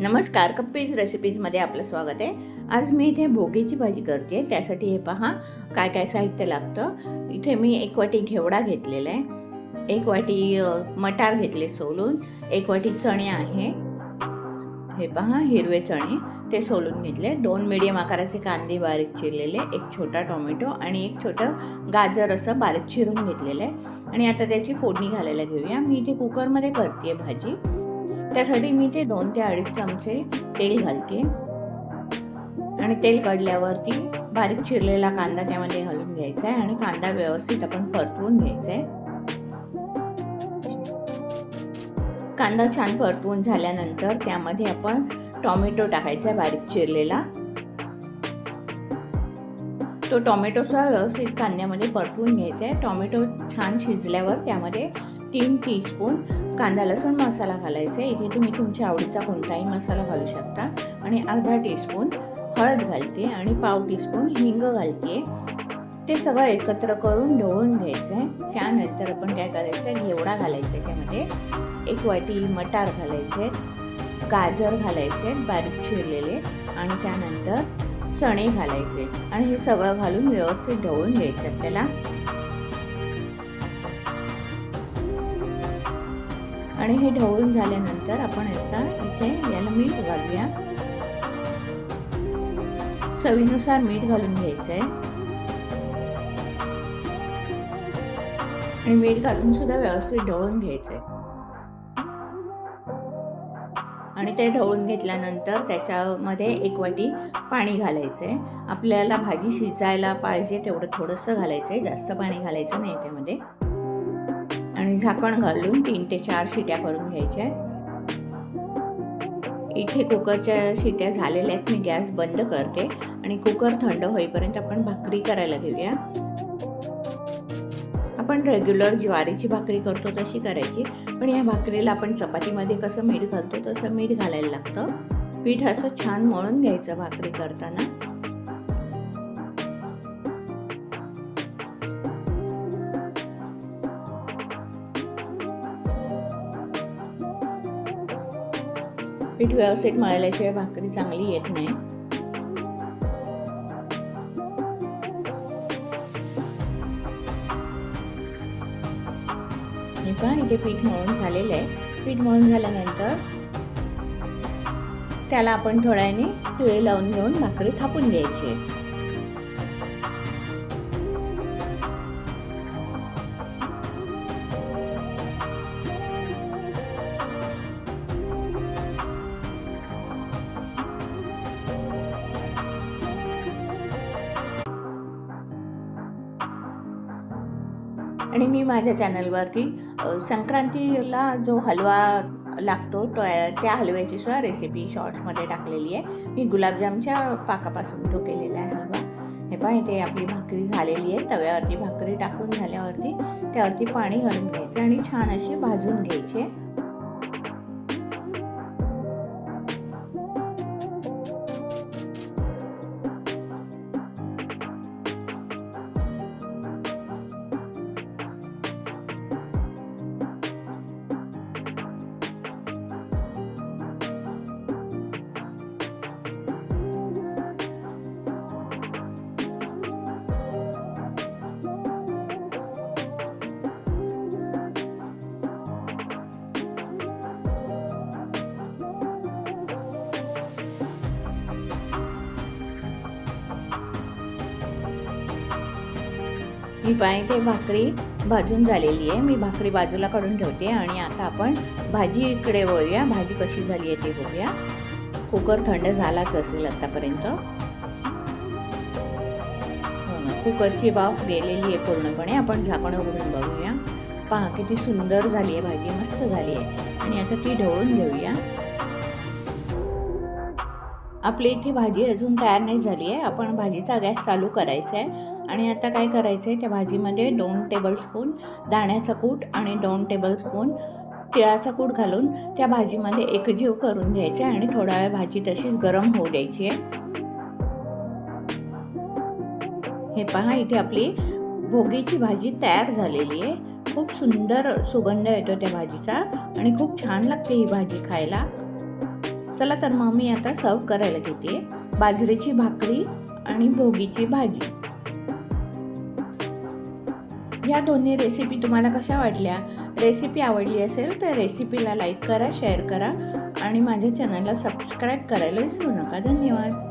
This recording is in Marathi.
नमस्कार कप्पीज रेसिपीजमध्ये आपलं स्वागत आहे. आज मी इथे भोगीची भाजी करते त्यासाठी हे पहा काय काय साहित्य लागतं. इथे मी एक वाटी घेवडा घेतलेला आहे एक वाटी मटार घेतले सोलून एक वाटी चणे आहे. हे पहा हिरवे चणे ते सोलून घेतले. दोन मिडियम आकाराचे कांदे बारीक चिरलेले एक छोटा टोमॅटो आणि एक छोटं गाजर असं बारीक चिरून घेतलेलं आहे. आणि आता त्याची फोडणी घालायला घेऊया. मी इथे कुकरमध्ये करते भाजी. त्यासाठी मी ते दोन ते अडीच चमचे तेल घालते. आणि तेल कढल्यावरती बारीक चिरलेला कांदा त्यामध्ये घालून घ्यायचा आहे आणि कांदा व्यवस्थित आपण परतवून घ्यायचा आहे. कांदा छान परतवून झाल्यानंतर त्यामध्ये आपण टॉमॅटो टाकायचा आहे बारीक चिरलेला. तो टॉमॅटोचा व्यवस्थित कांद्यामध्ये परतवून घ्यायचा आहे. टॉमॅटो छान शिजल्यावर त्यामध्ये तीन टीस्पून कांदा लसूण मसाला घालायचा आहे. इथे तुम्ही तुमच्या आवडीचा कोणताही मसाला घालू शकता. आणि अर्धा टीस्पून हळद घालते आणि पाव टीस्पून हिंग घालते. ते सगळं एकत्र करून ढवळून घ्यायचं आहे. त्यानंतर आपण काय करायचं आहे? घेवडा घालायचा आहे त्यामध्ये. एक वाटी मटार घालायचे आहेत. गाजर घालायचे आहेत बारीक चिरलेले. आणि त्यानंतर चणे घालायचे आणि हे सगळं घालून व्यवस्थित ढवळून घ्यायचे आपल्याला. आणि हे ढवळून झाल्यानंतर आपण आता इथे याला मीठ घालूया. चवीनुसार मीठ घालून घ्यायचं आहे आणि मीठ घालून सुद्धा व्यवस्थित ढवळून घ्यायचं आहे आणि ते ढवळून घेतल्यानंतर त्याच्यामध्ये एक वाटी पाणी घालायचं आहे आपल्याला भाजी शिजायला पाहिजे तेवढं थोडंसं घालायचं आहे जास्त पाणी घालायचं नाही त्यामध्ये. आणि झाकण घालून तीन ते चार शिट्या करून घ्यायच्या इथे कुकरच्या शिट्या झालेल्या आहेत मी गॅस बंद करते आणि कुकर थंड होईपर्यंत आपण भाकरी करायला घेऊया. आपण रेग्युलर ज्वारीची भाकरी करतो तशी करायची पण या भाकरीला आपण चपातीमध्ये कसं मीठ घालतो तसं मीठ घालायला लागतं. पीठ असं छान मळून घ्यायचं भाकरी करताना. पीठ व्यवस्थित मळल्याशिवाय भाकरी चांगली येत नाही. हे पहा इथे पीठ मळून झालेलं आहे. पीठ मळून झाल्यानंतर त्याला आपण थोड्याने तिळे लावून घेऊन भाकरी थापून घ्यायची आहे. आणि मी माझ्या चॅनलवरती संक्रांतीला जो हलवा लागतो तो त्या हलव्याची सुद्धा रेसिपी शॉर्ट्समध्ये टाकलेली आहे. मी गुलाबजामच्या पाकापासून तो केलेला आहे हलवा. हे पण इथे आपली भाकरी झालेली आहे. तव्यावरती भाकरी टाकून झाल्यावरती त्यावरती पाणी घालून घ्यायचे आणि छान असे भाजून घ्यायचे. मी पाहिजे ते भाकरी भाजून झालेली आहे. मी भाकरी बाजूला काढून ठेवते आणि आता आपण भाजी इकडे वळूया. भाजी कशी झाली आहे ते बघूया. कुकर थंड झालाच असेल आत्तापर्यंत हो कुकरची वाफ गेलेली आहे पूर्णपणे. आपण झाकण उघडून बघूया. पहा किती सुंदर झाली आहे भाजी मस्त झाली आहे. आणि आता ती ढवळून घेऊया. आपली इथे भाजी अजून तयार नाही झाली आहे. आपण भाजीचा गॅस चालू करायचा आहे. आणि आता काय करायचं आहे त्या भाजीमध्ये दोन टेबलस्पून दाण्याचा कूट आणि दोन टेबलस्पून तिळाचा कूट घालून त्या भाजीमध्ये एकजीव करून घ्यायचा आहे आणि थोडा वेळ भाजी तशीच गरम होऊ द्यायची आहे. हे पहा इथे आपली भोगीची भाजी तयार झालेली आहे. खूप सुंदर सुगंध येतो त्या भाजीचा आणि खूप छान लागते ही भाजी खायला. चला तर मग मी आता सर्व करायला घेते. बाजरीची भाकरी आणि भोगीची भाजी. ह्या दोन्ही रेसिपी तुम्हाला कशा वाटल्या? रेसिपी आवडली असेल तर रेसिपीला लाईक करा शेअर करा आणि माझ्या चॅनलला सबस्क्राईब करायला विसरू नका. धन्यवाद.